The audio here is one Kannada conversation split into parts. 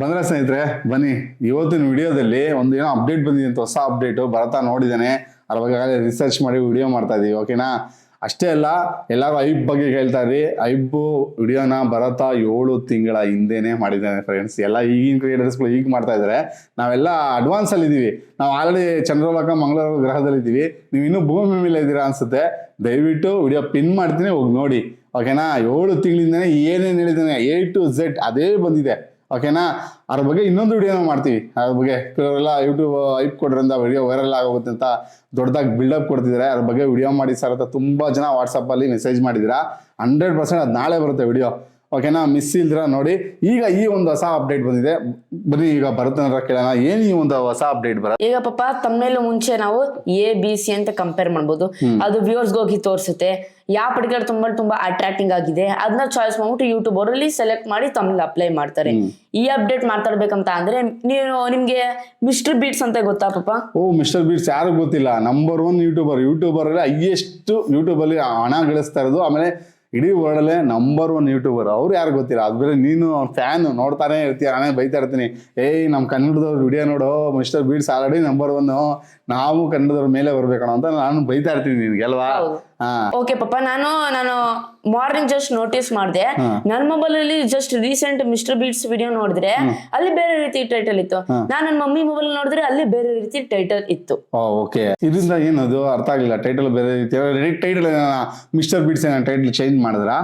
ಬಂದ್ರೆ ಸ್ನೇಹಿತರೆ, ಬನ್ನಿ. ಇವತ್ತಿನ ವಿಡಿಯೋದಲ್ಲಿ ಒಂದು ಏನೋ ಅಪ್ಡೇಟ್ ಬಂದಿದೆ ಅಂತ ಹೊಸ ಅಪ್ಡೇಟು ಭರತ ನೋಡಿದ್ದಾನೆ. ಅದ್ರ ಬಗ್ಗೆ ರಿಸರ್ಚ್ ಮಾಡಿ ವಿಡಿಯೋ ಮಾಡ್ತಾ ಇದೀವಿ ಓಕೆನಾ ಅಷ್ಟೇ ಅಲ್ಲ, ಎಲ್ಲರೂ ಐಬ್ ಬಗ್ಗೆ ಕೇಳ್ತಾ ಇದ್ರಿ ಐಬ್ ವಿಡಿಯೋನ ಭರತ ಏಳು ತಿಂಗಳ ಹಿಂದೆನೆ ಮಾಡಿದ್ದಾನೆ ಫ್ರೆಂಡ್ಸ್ ಎಲ್ಲ ಈಗಿನ ಕ್ರಿಯೇಟರ್ಸ್ಗಳು ಈಗ ಮಾಡ್ತಾ ಇದಾರೆ. ನಾವೆಲ್ಲ ಅಡ್ವಾನ್ಸ್ ಅಲ್ಲಿ ಇದೀವಿ. ನಾವು ಆಲ್ರೆಡಿ ಚಂದ್ರಲೋಕ, ಮಂಗಳೂರು ಗ್ರಹದಲ್ಲಿ ಇದ್ದೀವಿ ನೀವು ಇನ್ನೂ ಭೂಮಿ ಮೇಲೆ ಇದ್ದೀರಾ ಅನ್ಸುತ್ತೆ? ದಯವಿಟ್ಟು ವಿಡಿಯೋ ಪಿನ್ ಮಾಡ್ತೀನಿ, ಹೋಗಿ ನೋಡಿ. ಓಕೆನಾ ಏಳು ತಿಂಗಳಿಂದನೇ ಏನೇನು ಹೇಳಿದ್ದಾನೆ ಎ ಟು ಝೆಡ್ ಅದೇ ಬಂದಿದೆ. ಓಕೆನಾ ಅದ್ರ ಬಗ್ಗೆ ಇನ್ನೊಂದು ವಿಡಿಯೋನ ಮಾಡ್ತೀವಿ. ಅದ್ರ ಬಗ್ಗೆ ಕೆಲವರೆಲ್ಲ ಯೂಟ್ಯೂಬ್ ಐಪ್ ಕೊಡ್ರಿಂದ ವಿಡಿಯೋ ವೈರಲ್ ಆಗೋಗುತ್ತೆ ಅಂತ ದೊಡ್ಡದಾಗಿ ಬಿಲ್ಡಪ್ ಕೊಡ್ತಿದ್ದಾರೆ ಅದ್ರ ಬಗ್ಗೆ ವಿಡಿಯೋ ಮಾಡಿ ಸರ್ ಅಂತ ತುಂಬ ಜನ ವಾಟ್ಸಪ್ಪಲ್ಲಿ ಮೆಸೇಜ್ ಮಾಡಿದ್ದೀರಾ ಹಂಡ್ರೆಡ್ ಪರ್ಸೆಂಟ್ ಅದು ನಾಳೆ ಬರುತ್ತೆ ವಿಡಿಯೋ ಓಕೆನಾ ಮಿಸ್ ಇಲ್ದಿರ ನೋಡಿ ಈಗ ಈ ಒಂದು ಹೊಸ ಅಪ್ಡೇಟ್ ಬಂದಿದೆ. ಬನ್ನಿ ಈಗ ಭರತನ ಕೇಳೋಣ. ಏನು ಈ ಒಂದು ಹೊಸ ಅಪ್ಡೇಟ್ ಬರ ಈಗ ಪಾಪ ತಮ್ಮೇಲೂ ಮುಂಚೆ ನಾವು ಎ ಬಿ ಸಿ ಅಂತ ಕಂಪೇರ್ ಮಾಡ್ಬೋದು. ಅದು ವ್ಯೂವರ್ಸ್ ಹೋಗಿ ತೋರಿಸುತ್ತೆ. ಯಾವ ಪರ್ಟಿಕ್ಯುಲರ್ ತುಂಬಾ ತುಂಬಾ ಅಟ್ರಾಕ್ಟಿಂಗ್ ಆಗಿದೆ. ಅದನ್ನ ಚಾಯ್ಸ್ ಮಾಡ್ಬಿಟ್ಟು ಯೂಟ್ಯೂಬ್ ಅವರಲ್ಲಿ ಸೆಲೆಕ್ಟ್ ಮಾಡಿ ತಮ್ಮಲ್ಲಿ ಅಪ್ಲೈ ಮಾಡ್ತಾರೆ. ಈ ಅಪ್ಡೇಟ್ ಮಾತಾಡ್ಬೇಕಂತ ಅಂದ್ರೆ ನೀವು ನಿಮ್ಗೆ ಮಿಸ್ಟರ್ ಬೀಟ್ಸ್ ಅಂತ ಗೊತ್ತಾ ಪಾಪ? ಓ ಮಿಸ್ಟರ್ ಬೀಟ್ಸ್ ಯಾರು ಗೊತ್ತಿಲ್ಲ. ನಂಬರ್ ಒನ್ ಯೂಟ್ಯೂಬರ್ ಯೂಟ್ಯೂಬರ್ ಅಲ್ಲಿ ಹೈಯೆಸ್ಟ್ ಯೂಟ್ಯೂಬಲ್ಲಿ ಹಣ ಗಳಿಸ್ತಾ ಇರೋದು. ಆಮೇಲೆ ಇಡೀ ವರ್ಲ್ಡಲ್ಲೇ ನಂಬರ್ ಒನ್ ಯೂಟ್ಯೂಬರ್ ಅವ್ರು ಯಾರು ಗೊತ್ತಿಲ್ಲ? ಅದು ನೀನು ಫ್ಯಾನ್ ನೋಡ್ತಾನೆ ಇರ್ತೀಯ, ನಾನೇ ಬೈತಾ ಇರ್ತೀನಿ. ಏಯ್ ನಮ್ಮ ಕನ್ನಡದವ್ರ ವಿಡಿಯೋ ನೋಡು ಮಿಸ್ಟರ್ ಬೀಟ್ಸ್ ಆಲ್ರೆಡಿ ನಂಬರ್ ಒನ್ ನಾವು ಕನ್ನಡದವ್ರ ಮೇಲೆ ಬರ್ಬೇಕಣ ಅಂತ ನಾನು ಬೈತಾ ಇರ್ತೀನಿ ನಿನ್ಗೆ, ಅಲ್ವಾ? ಹೌದು. ಹಾ ಓಕೆ ಪಾಪ ನಾನು ನಾನು ಮಾರ್ನಿಂಗ್ ಜಸ್ಟ್ ನೋಟಿಸ್ ಮಾಡಿದೆ. ನನ್ನ ಮೊಬೈಲ್ ಅಲ್ಲಿ ಜಸ್ಟ್ ರೀಸೆಂಟ್ ಮಿಸ್ಟರ್ ಬೀಟ್ಸ್ ವಿಡಿಯೋ ನೋಡಿದ್ರೆ ಅಲ್ಲಿ ಬೇರೆ ರೀತಿ ಟೈಟಲ್ ಇತ್ತು. ನಾನು ನನ್ನ ಮಮ್ಮಿ ಮೊಬೈಲ್ ನೋಡಿದ್ರೆ ಅಲ್ಲಿ ಬೇರೆ ರೀತಿ ಟೈಟಲ್ ಇತ್ತು. ಓಕೆ ಇದರಿಂದ ಏನದು? ಅರ್ಥ ಆಗಲಿಲ್ಲ. ಟೈಟಲ್ ಬೇರೆ ರೀತಿ. ಟೈಟಲ್ ಮಿಸ್ಟರ್ ಬೀಟ್ಸ್ ಟೈಟಲ್ ಚೇಂಜ್ ಮಾಡಿದ್ರಾ?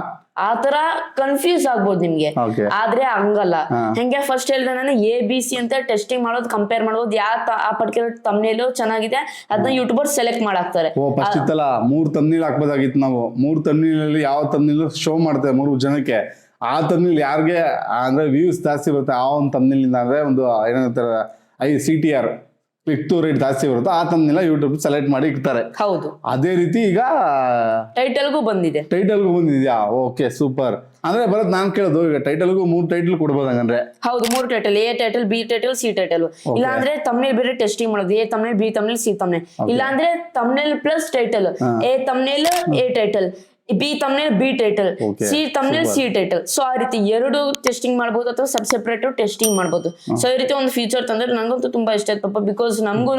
ಆ ತರ ಕನ್ಫ್ಯೂಸ್ ಆಗ್ಬೋದು ನಿಮ್ಗೆ. ಆದ್ರೆ ಹಂಗಲ್ಲ. ಹೆಂಗೆ ಫಸ್ಟ್ ಹೇಳಿದೆ ನಾನು ಎ ಬಿ ಸಿ ಅಂತ ಟೆಸ್ಟಿಂಗ್ ಮಾಡೋದು ಕಂಪೇರ್ ಮಾಡೋದು ಯಾವ ಆ ಪರ್ಟಿಕ್ಯುಲರ್ ತಮ್ನೇಲು ಚೆನ್ನಾಗಿದೆ ಅದನ್ನ ಯೂಟ್ಯೂಬರ್ ಸೆಲೆಕ್ಟ್ ಮಾಡಾಕ್ತಾರೆ. ಓ ಫಸ್ಟ್ ಇತ್ತಲ್ಲ ಮೂರ್ ತಮ್ನೀಲ್ ಹಾಕ್ಬೋದಾಗಿತ್ತು ನಾವು. ಮೂರ್ ತಮ್ನೀಲಲ್ಲಿ ಯಾವ ತಮ್ನೀಲ್ ಶೋ ಮಾಡ್ತೇವೆ ಮೂರು ಜನಕ್ಕೆ. ಆ ತಮ್ನೀಲ್ ಯಾರಿಗೆ ಅಂದ್ರೆ ವ್ಯೂಸ್ ಜಾಸ್ತಿ ಬರುತ್ತೆ ಆ ಒಂದು ತಮ್ನೀಲಿಂದ ಅಂದ್ರೆ ಒಂದು ಏನಂತಾರೆ I C T R click to rate ಜಾಸ್ತಿ ಬರುತ್ತೆ. ಆ ತಮ್ನೆಲ್ಲ ಯೂಟ್ಯೂಬ್ ಸೆಲೆಕ್ಟ್ ಮಾಡಿ ಇಡ್ತಾರೆ. ಹೌದು. ಅದೇ ರೀತಿ ಈಗ ಟೈಟಲ್ಗೂ ಬಂದಿದೆ. ಟೈಟಲ್ಗೂ ಬಂದಿದ್ಯಾ? ಓಕೆ ಸೂಪರ್ ಅಂದ್ರೆ ಬರತ್ ನಾನ್ ಕೇಳೋದು ಈಗ ಟೈಟಲ್ಗೂ ಮೂರ್ ಟೈಟಲ್ ಕೊಡ್ಬೋದು ಹಂಗಂದ್ರೆ. ಹೌದು ಮೂರು title A title B title C title ಇಲ್ಲಾಂದ್ರೆ ತಮ್ನೇಲ್ ಬೇರೆ ಟೆಸ್ಟಿಂಗ್ ಮಾಡೋದು. A thumbnail B thumbnail C thumbnail ಇಲ್ಲಾಂದ್ರೆ thumbnail plus title A thumbnail A title B thumbnail B title C thumbnail C title so ಆ ರೀತಿ ಎರಡು ಟೆಸ್ಟಿಂಗ್ ಮಾಡ್ಬೋದು ಅಥವಾ ಸಬ್ ಸೆಪರೇಟ್ ಟೆಸ್ಟಿಂಗ್ ಮಾಡ್ಬೋದು. ಸೊ ಈ ರೀತಿ ಒಂದು ಫೀಚರ್ ತಂದ್ರೆ ನಂಗಂತೂ ತುಂಬಾ ಇಷ್ಟ ಆಯ್ತು ಪಾಪ ಬಿಕಾಸ್ ನಮಗೂ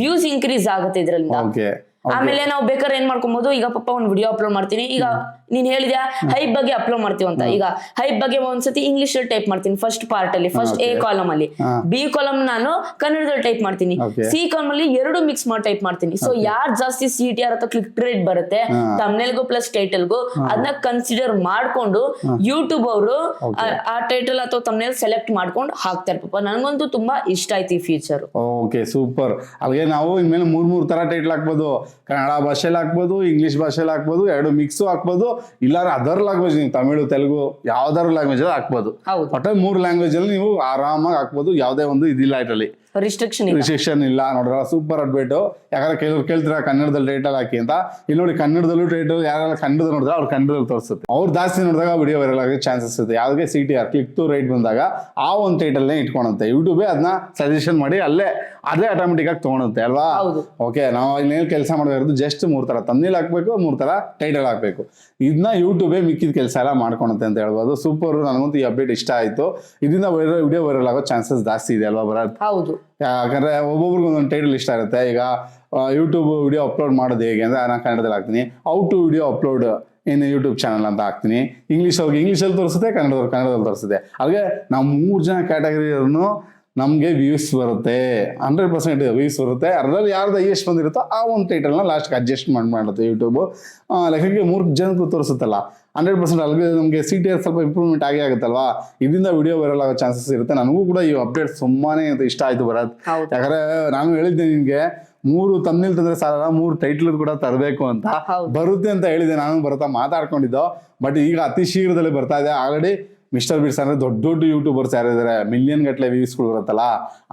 ವ್ಯೂಸ್ ಇನ್ಕ್ರೀಸ್ ಆಗುತ್ತೆ ಇದರಿಂದ ಓಕೆ ಆಮೇಲೆ ನಾವು ಬೇಕಾದ್ರೆ ಏನ್ ಮಾಡ್ಕೊಬಹುದು ಈಗ ಪಪ್ಪ ಒಂದು ವಿಡಿಯೋ ಅಪ್ಲೋಡ್ ಮಾಡ್ತೀನಿ. ಈಗ ನೀನ್ ಹೇಳಿದ್ಯಾ ಹೈಪ್ ಬಗ್ಗೆ ಅಪ್ಲೋಡ್ ಮಾಡ್ತೀವಿ ಅಂತ. ಈಗ ಹೈಪ್ ಬಗ್ಗೆ ಒಂದ್ಸತಿ ಇಂಗ್ಲಿಷ್ ಅಲ್ಲಿ ಟೈಪ್ ಮಾಡ್ತೀನಿ ಫಸ್ಟ್ ಪಾರ್ಟ್ ಅಲ್ಲಿ ಫಸ್ಟ್ ಎ ಕಾಲಮ್ ಅಲ್ಲಿ. ಬಿ ಕಾಲಮ್ ನಾನು ಕನ್ನಡದಲ್ಲಿ ಟೈಪ್ ಮಾಡ್ತೀನಿ. ಸಿ ಕಾಲಮ್ ಅಲ್ಲಿ ಎರಡು ಮಿಕ್ಸ್ ಮಾಡಿ ಟೈಪ್ ಮಾಡ್ತೀನಿ. ಸೊ ಯಾರ್ ಜಾಸ್ತಿ ಸಿ ಟಿ ಆರ್ ಅಥವಾ ಕ್ಲಿಕ್ ರೇಟ್ ಬರುತ್ತೆ ತಮ್ನೆಲ್ಗೂ ಪ್ಲಸ್ ಟೈಟಲ್ಗೂ ಅದನ್ನ ಕನ್ಸಿಡರ್ ಮಾಡ್ಕೊಂಡು ಯೂಟ್ಯೂಬ್ ಅವರು ಆ ಟೈಟಲ್ ಅಥವಾ ತಮ್ನೆಲ್ ಸೆಲೆಕ್ಟ್ ಮಾಡ್ಕೊಂಡು ಹಾಕ್ತಾರೆ ಪಾಪ ನನಗಂತೂ ತುಂಬಾ ಇಷ್ಟ ಆಯ್ತು ಈ ಫೀಚರ್ ಓಕೆ ಸೂಪರ್ ಅಲ್ಲಿಗೆ ನಾವು ಇನ್ಮೇಲೆ ಮೂರ್ ಮೂರ್ ತರ ಟೈಟಲ್ ಹಾಕ್ಬೋದು. ಕನ್ನಡ ಭಾಷೆಲಿ ಹಾಕ್ಬೋದು ಇಂಗ್ಲಿಷ್ ಭಾಷೆಲಿ ಹಾಕ್ಬೋದು ಎರಡು ಮಿಕ್ಸು ಹಾಕ್ಬೋದು ಇಲ್ಲಾರ ಅದರ್ ಲ್ಯಾಂಗ್ವೇಜ್ ನೀವು ತಮಿಳು ತೆಲುಗು ಯಾವ್ದಾದ್ರು ಲ್ಯಾಂಗ್ವೇಜ್ ಅಲ್ಲಿ ಹಾಕ್ಬೋದು. ಒಟ್ಟೆ ಮೂರು ಲ್ಯಾಂಗ್ವೇಜ್ ಅಲ್ಲಿ ನೀವು ಆರಾಮಾಗಿ ಹಾಕ್ಬೋದು ಯಾವುದೇ ಒಂದು ಇದಿಲ್ಲ ಇದರಲ್ಲಿ. ರಿಸ್ಟ್ರಿಕ್ಷನ್ ಇಲ್ಲ. ರಿಸ್ಟ್ರಿಕ್ಷನ್ ಇಲ್ಲ ನೋಡ್ರಲ್ಲ ಸೂಪರ್ ಅಡ್ಬೇಟು ಯಾಕಂದ್ರೆ ಕೆಲವ್ರು ಕೇಳ್ತೀರಾ ಕನ್ನಡದಲ್ಲಿ ಟೈಟಲ್ ಹಾಕಿ ಅಂತ? ಇಲ್ಲಿ ನೋಡಿ ಕನ್ನಡದಲ್ಲೂ ಟೈಟಲ್ ಯಾರೆಲ್ಲ ಕನ್ನಡ ನೋಡಿದ್ರೆ ಅವ್ರು ಕನ್ನಡದಲ್ಲಿ ತೋರಿಸುತ್ತೆ. ಅವ್ರು ಜಾಸ್ತಿ ನೋಡಿದಾಗ ವಿಡಿಯೋ ವೈರಲ್ ಆಗೋ ಚಾನ್ಸಸ್ ಇದೆ. ಯಾವುದೇ C T R click to rate ಬಂದಾಗ ಆ ಒಂದು ಟೈಟಲ್ನೇ ಇಟ್ಕೊಳುತ್ತೆ. ಯೂಟ್ಯೂಬೇ ಅದನ್ನ ಸಜೆಷನ್ ಮಾಡಿ ಅಲ್ಲೇ ಅದೇ ಆಟೋಮೆಟಿಕ್ ಆಗಿ ತೊಗೊಳುತ್ತೆ ಅಲ್ವಾ. ಓಕೆ ನಾವು ಇನ್ನೇನು ಕೆಲಸ ಮಾಡಬೇಕು ಜಸ್ಟ್ ಮೂರು ಥರ. ತಮ್ನಿಲ್ ಹಾಕ್ಬೇಕು ಮೂರು ಥರ ಟೈಟಲ್ ಹಾಕಬೇಕು. ಇದನ್ನ ಯೂಟ್ಯೂಬೇ ಮಿಕ್ಕಿದ ಕೆಲಸ ಎಲ್ಲ ಮಾಡ್ಕೊಳತ್ತೆ ಅಂತ ಹೇಳ್ಬೋದು. ಸೂಪರ್ ನನಗಂತೂ ಈ ಅಪ್ಡೇಟ್ ಇಷ್ಟ ಆಯಿತು. ಇದರಿಂದ ವೈರಲ್ ವಿಡಿಯೋ ವೈರಲ್ ಆಗೋ ಚಾನ್ಸಸ್ ಜಾಸ್ತಿ ಇದೆ ಅಲ್ವಾ ಬರೋದು ಹೌದು. ಯಾಕಂದ್ರೆ ಒಬ್ಬೊಬ್ರಿಗೆ ಒಂದೊಂದು ಟೈಟಲ್ ಇಷ್ಟ ಇರುತ್ತೆ. ಈಗ ಯೂಟ್ಯೂಬ್ ವಿಡಿಯೋ ಅಪ್ಲೋಡ್ ಮಾಡೋದು ಹೇಗೆ ಅಂದರೆ ನಾನು ಕನ್ನಡದಲ್ಲಿ ಹಾಕ್ತೀನಿ. How to video upload in YouTube channel ಅಂತ ಹಾಕ್ತೀನಿ. ಇಂಗ್ಲೀಷ್ ಅವ್ರಿಗೆ ಇಂಗ್ಲೀಷಲ್ಲಿ ತೋರಿಸುತ್ತೆ ಕನ್ನಡದವ್ರು ಕನ್ನಡದಲ್ಲಿ ತೋರಿಸುತ್ತೆ. ಹಾಗೆ ನಾವು ಮೂರು ಜನ ಕ್ಯಾಟಗರಿಯನ್ನು ನಮಗೆ ವ್ಯೂಸ್ ಬರುತ್ತೆ ಹಂಡ್ರೆಡ್ ಪರ್ಸೆಂಟ್ ವ್ಯೂಸ್ ಬರುತ್ತೆ. ಅದರಲ್ಲಿ ಯಾರ್ದು ಹೈಯೆಸ್ಟ್ ಬಂದಿರುತ್ತೋ ಆ ಒಂದು ಟೈಟಲ್ನ ಲಾಸ್ಟ್ಗೆ ಅಡ್ಜಸ್ಟ್ ಮಾಡಿ ಮಾಡುತ್ತೆ ಯೂಟ್ಯೂಬು ಲೆಕ್ಕಕ್ಕೆ ಮೂರು ಜನಕ್ಕೂ ತೋರಿಸುತ್ತಲ್ಲ ಹಂಡ್ರೆಡ್ ಪರ್ಸೆಂಟ್ ಅಲ್ಲಿ ನಮಗೆ ಸಿ ಟಿ ಆರ್ ಸ್ವಲ್ಪ ಇಂಪ್ರೂವ್ಮೆಂಟ್ ಆಗೇ ಆಗುತ್ತಲ್ವಾ? ಇದರಿಂದ ವಿಡಿಯೋ ವೈರಲ್ ಆಗೋ ಚಾನ್ಸಸ್ ಇರುತ್ತೆ. ನನಗೂ ಕೂಡ ಈ ಅಪ್ಡೇಟ್ ತುಂಬಾನೇ ಇಷ್ಟ ಆಯಿತು ಭರತ್. ಯಾಕಂದ್ರೆ ನಾನು ಹೇಳಿದ್ದೆ ನಿಮಗೆ ಮೂರು ತಮ್ನಿಲ್ ತಂದ್ರೆ ಸಾಲ ಮೂರು ಟೈಟ್ಲ್ ಕೂಡ ತರಬೇಕು ಅಂತ. ಬರುತ್ತೆ ಅಂತ ಹೇಳಿದೆ ನಾನು ಬರುತ್ತಾ ಮಾತಾಡ್ಕೊಂಡಿದ್ದೋ. ಬಟ್ ಈಗ ಅತಿ ಶೀಘ್ರದಲ್ಲಿ ಬರ್ತಾ ಇದೆ. ಆಲ್ರೆಡಿ ಮಿಸ್ಟರ್ ಬಿಟ್ಸ್ ಅಂದ್ರೆ ದೊಡ್ಡ ದೊಡ್ಡ ಯೂಟ್ಯೂಬರ್ಸ್ ಯಾರಿದ್ದಾರೆ ಮಿಲಿಯನ್ ಗಟ್ಟಲೆ ವ್ಯೂಸ್ಗಳು ಬರುತ್ತಲ್ಲ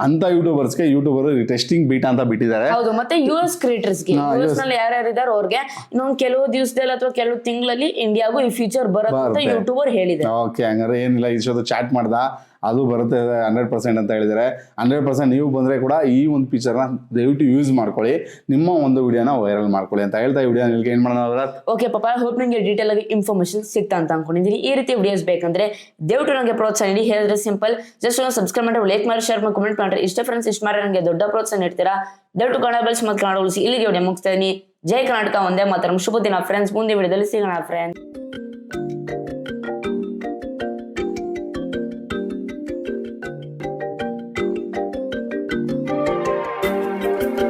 ಅಂತ ಯೂಟ್ಯೂಬರ್ಸ್ಗೆ ಯೂಟ್ಯೂಬರ್ ಟೆಸ್ಟಿಂಗ್ ಬೀಟ್ ಅಂತ ಬಿಟ್ಟಿದ್ದಾರೆ. ಹೌದು ಮತ್ತೆ ಯು ಎಸ್ ಕ್ರಿಯೇಟರ್ಸ್ಗೆ ಯು ಎಸ್ನಲ್ಲಿ ಯಾರ್ಯಾರು ಅವ್ರಿಗೆ ಇನ್ನೊಂದು ಕೆಲವು ದಿವಸದಲ್ಲಿ ಅಥವಾ ಕೆಲವು ತಿಂಗಳಲ್ಲಿ ಇಂಡಿಯಾಗೂ ಈ ಫ್ಯೂಚರ್ ಬರುತ್ತೆ. ಯೂಟ್ಯೂಬರ್ ಹೇಳಿದೆ ಓಕೆ ಹಂಗಾರೆ ಏನಿಲ್ಲ ಇಷ್ಟೊತ್ತು ಚಾಟ್ ಮಾಡ್ದ. ಅದು ಬರುತ್ತೆ ಹಂಡ್ರೆಡ್ ಪರ್ಸೆಂಟ್ ಅಂತ ಹೇಳಿದರೆ ಹಂಡ್ರೆಡ್ ಪರ್ಸೆಂಟ್ ನೀವು ಬಂದರೆ ಕೂಡ ಈ ಒಂದು ಫೀಚರ್ನ ದಯವಿಟ್ಟು ಯೂಸ್ ಮಾಡ್ಕೊಳ್ಳಿ. ನಿಮ್ಮ ಒಂದು ವಿಡಿಯೋನ ವೈರಲ್ ಮಾಡ್ಕೊಳ್ಳಿ ಅಂತ ಹೇಳ್ತಾ ಈ ವಿಡಿಯೋ ನಿಮಗೆ ಏನು ಮಾಡೋಣ ಓಕೆ ಪಾಪ ಹೋಪ್ ನಿಮಗೆ ಡೀಟೇಲ್ ಆಗಿ ಇನ್ಫಾರ್ಮೇಷನ್ ಸಿಗ್ತಾ ಅಂತ ಅನ್ಕೊಂಡಿದ್ದೀನಿ ಈ ರೀತಿ ವಿಡಿಯೋಸ್ ಬೇಕಂದ್ರೆ ದಯವಿಟ್ಟು ನನಗೆ ಪ್ರೋತ್ಸಾಹ ನೀಡಿ. ಹೇಳಿದ್ರೆ ಸಿಂಪಲ್ ಜಸ್ಟ್ ಒಂದು ಸಬ್ಸ್ಕ್ರೈಬ್ ಮಾಡಿ ಲೈಕ್ ಮಾಡಿ ಶೇರ್ ಮಾಡಿ ಕಮೆಂಟ್ ಮಾಡ್ರಿ. ಇಷ್ಟ ಫ್ರೆಂಡ್ಸ್ ಇಷ್ಟ ಮಾಡಿ ನನಗೆ ದೊಡ್ಡ ಪ್ರೋತ್ಸಾಹ ನೀಡ್ತೀರಾ? ದಯವಿಟ್ಟು ಕನ್ನಡ ಬೆಲ್ಸ್ ಮತ್ತು ಕನ್ನಡ ಉಳಿಸಿ ಇಲ್ಲಿಗೆ ವಿಡಿಯೋ ಮುಗಿಸ್ತಾ ಜೈ ಕರ್ನಾಟಕ, ಒಂದೇ ಮಾತ್ರ. ಶುಭ ದಿನ ಫ್ರೆಂಡ್ಸ್ ಮುಂದೆ ವಿಡಿಯೋದಲ್ಲಿ ಸಿಗೋಣ ಫ್ರೆಂಡ್ಸ್